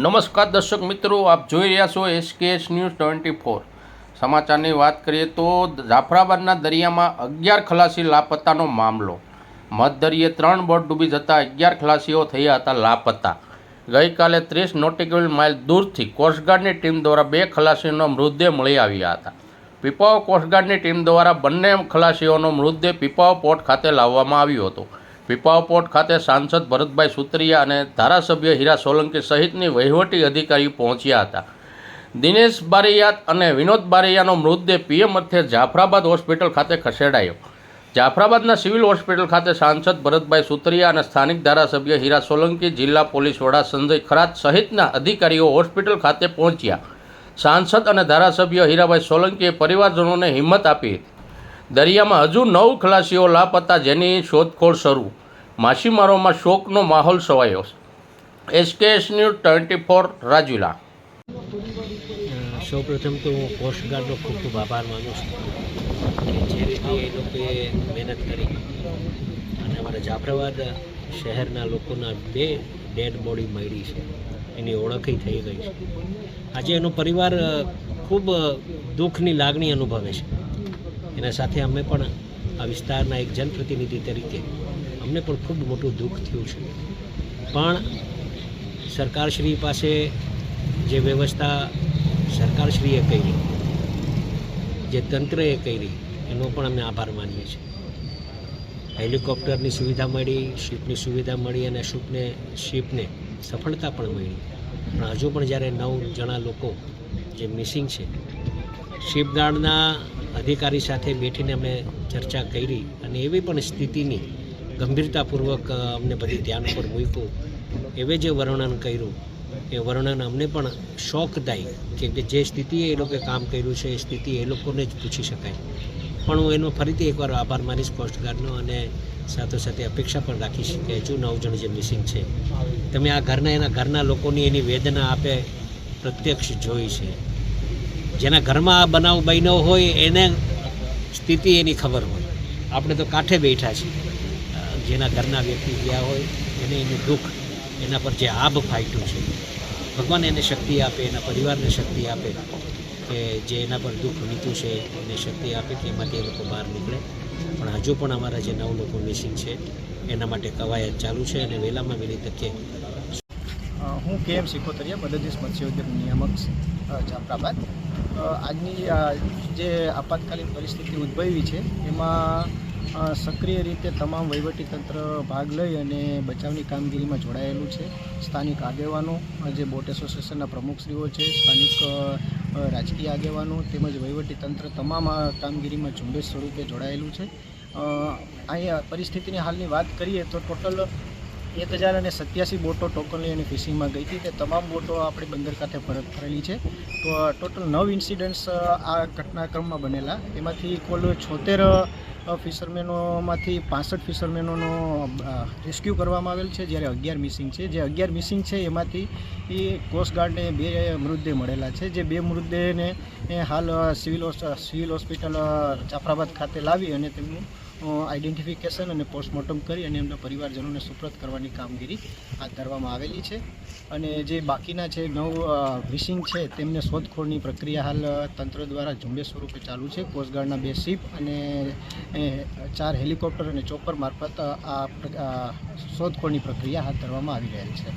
નમસ્કાર દર્શક મિત્રો, આપ જોઈ રહ્યા છો એસકેએસ ન્યૂઝ ટ્વેન્ટી ફોર. સમાચારની વાત કરીએ તો જાફરાબાદના દરિયામાં અગિયાર ખલાસી લાપતાનો મામલો. મધદરિયે ત્રણ બોટ ડૂબી જતાં અગિયાર ખલાસીઓ થયા હતા લાપતા ગઈકાલે ત્રીસ નોટિકલ માઇલ દૂરથી કોસ્ટગાર્ડની ટીમ દ્વારા બે ખલાસીઓનો મૃતદેહ મળી આવ્યા હતા. પીપાઓ કોસ્ટગાર્ડની ટીમ દ્વારા બંને ખલાસીઓનો મૃતદેહ પીપાઓ પોર્ટ ખાતે લાવવામાં આવ્યો હતો. પીપાઓ પોર્ટ ખાતે સાંસદ ભરતભાઈ સુતરિયા અને ધારાસભ્ય હીરા સોલંકી સહિતની વહીવટી અધિકારીઓ પહોંચ્યા હતા. દિનેશ બારૈયા અને વિનોદ બારૈયાનો મૃતદેહ પીએમ અર્થે જાફરાબાદ હોસ્પિટલ ખાતે ખસેડાયો. જાફરાબાદના સિવિલ હોસ્પિટલ ખાતે સાંસદ ભરતભાઈ સુતરિયા અને સ્થાનિક ધારાસભ્ય હીરા સોલંકી, જિલ્લા પોલીસ વડા સંજય ખરાત સહિતના અધિકારીઓ હોસ્પિટલ ખાતે પહોંચ્યા. સાંસદ અને ધારાસભ્ય હીરાભાઈ સોલંકીએ પરિવારજનોને હિંમત આપી હતી. દરિયામાં હજુ નવ ખલાસીઓ લાપતા જેની શોધખોળ શરૂ. માછીમારોમાં શોકનો માહોલ છવાયો. SKS news twenty four Rajula. સૌ પ્રથમ તો હું કોસ્ટગાર્ડનો ખૂબ ખૂબ આભાર માનું છું કે જે રીતે એ લોકોએ મહેનત કરી અને અમારા જાફરાબાદ શહેરના લોકોના બે ડેડ બોડી મળી છે. એની ઓળખી થઈ ગઈ છે. આજે એનો પરિવાર ખૂબ દુઃખની લાગણી અનુભવે છે. એના સાથે અમે પણ આ વિસ્તારના એક જનપ્રતિનિધિ તરીકે અમને પણ ખૂબ મોટું દુઃખ થયું છે. પણ સરકારશ્રી પાસે જે વ્યવસ્થા સરકારશ્રીએ કરી, જે તંત્રએ કરી, એનો પણ અમે આભાર માનીએ છીએ. હેલિકોપ્ટરની સુવિધા મળી, શિપની સુવિધા મળી અને શિપને શિપને સફળતા પણ મળી. પણ હજુ પણ જ્યારે નવ જણા લોકો જે મિસિંગ છે શિપગાર્ડના અધિકારી સાથે બેઠીને અમે ચર્ચા કરી અને એવી પણ સ્થિતિની ગંભીરતાપૂર્વક અમને બધી ધ્યાન પર મૂક્યું. એવે જે વર્ણન કર્યું, એ વર્ણન અમને પણ શોકદાયી કેમ કે જે સ્થિતિએ એ લોકોએ કામ કર્યું છે, એ સ્થિતિ એ લોકોને જ પૂછી શકાય. પણ હું એનો ફરીથી એકવાર આભાર માનીશ કોસ્ટગાર્ડનો અને સાથોસાથે અપેક્ષા પણ રાખીશ કે હજુ નવ જણ જે મિસિંગ છે. તમે આ ઘરના, એના ઘરના લોકોની એની વેદના આપે પ્રત્યક્ષ જોઈ છે. જેના ઘરમાં આ બનાવ બન્યો હોય, એને સ્થિતિ એની ખબર હોય. આપણે તો કાંઠે બેઠા છીએ. જેના ઘરના વ્યક્તિ ગયા હોય, એને એનું દુઃખ એના પર જે આભ ફાટ્યું છે, ભગવાન એને શક્તિ આપે, એના પરિવારને શક્તિ આપે, કે જે એના પર દુઃખ નીતું છે, એને શક્તિ આપે કે એમાંથી એ લોકો બહાર નીકળે. પણ હજુ પણ અમારા જે નવ લોકો મિસિંગ છે, એના માટે કવાયત ચાલુ છે અને વહેલામાં વહેલી તકે હું કે એમ સિકોતરિયા મદદનીશ મત્સ્યોદ્યોગ નિયામક જાફરાબાદ. આજની જે આપાતકાલીન પરિસ્થિતિ ઉદ્ભવી છે, એમાં સક્રિય રીતે તમામ વહીવટીતંત્ર ભાગ લઈ અને બચાવની કામગીરીમાં જોડાયેલું છે. સ્થાનિક આગેવાનો, જે બોટ એસોસિએશનના પ્રમુખશ્રીઓ છે, સ્થાનિક રાજકીય આગેવાનો તેમજ વહીવટીતંત્ર તમામ આ કામગીરીમાં ઝુંબેશ સ્વરૂપે જોડાયેલું છે. અહીંયા પરિસ્થિતિની હાલની વાત કરીએ તો ટોટલ એક હજાર અને સત્યાસી બોટો ટોકનલી અને ફિશિંગમાં ગઈ હતી તે તમામ બોટો આપણી બંદર ખાતે પરત ફરેલી છે. તો ટોટલ નવ ઇન્સિડન્ટ્સ આ ઘટનાક્રમમાં બનેલા. એમાંથી કુલ છોતેર ફિશરમેનોમાંથી પાસઠ ફિશરમેનોનો રેસ્ક્યુ કરવામાં આવેલ છે, જ્યારે અગિયાર મિસિંગ છે. જે અગિયાર મિસિંગ છે, એમાંથી એ કોસ્ટગાર્ડને બે મૃતદેહ મળેલા છે. જે બે મૃતદેહને હાલ સિવિલ સિવિલ હોસ્પિટલ જાફરાબાદ ખાતે લાવી અને તેમનું આઈડેન્ટિફિકેશન અને પોસ્ટમોર્ટમ કરી અને એમના પરિવારજનોને સુપ્રત કરવાની કામગીરી હાથ ધરવામાં આવેલી છે. અને જે બાકીના છે નવ મિસિંગ છે, તેમને શોધખોળની પ્રક્રિયા હાલ તંત્ર દ્વારા ઝુંબેશ સ્વરૂપે ચાલુ છે. કોસ્ટગાર્ડના બે શિપ અને ચાર હેલિકોપ્ટર અને ચોપર મારફત આ શોધખોળની પ્રક્રિયા હાથ ધરવામાં આવી રહેલ છે.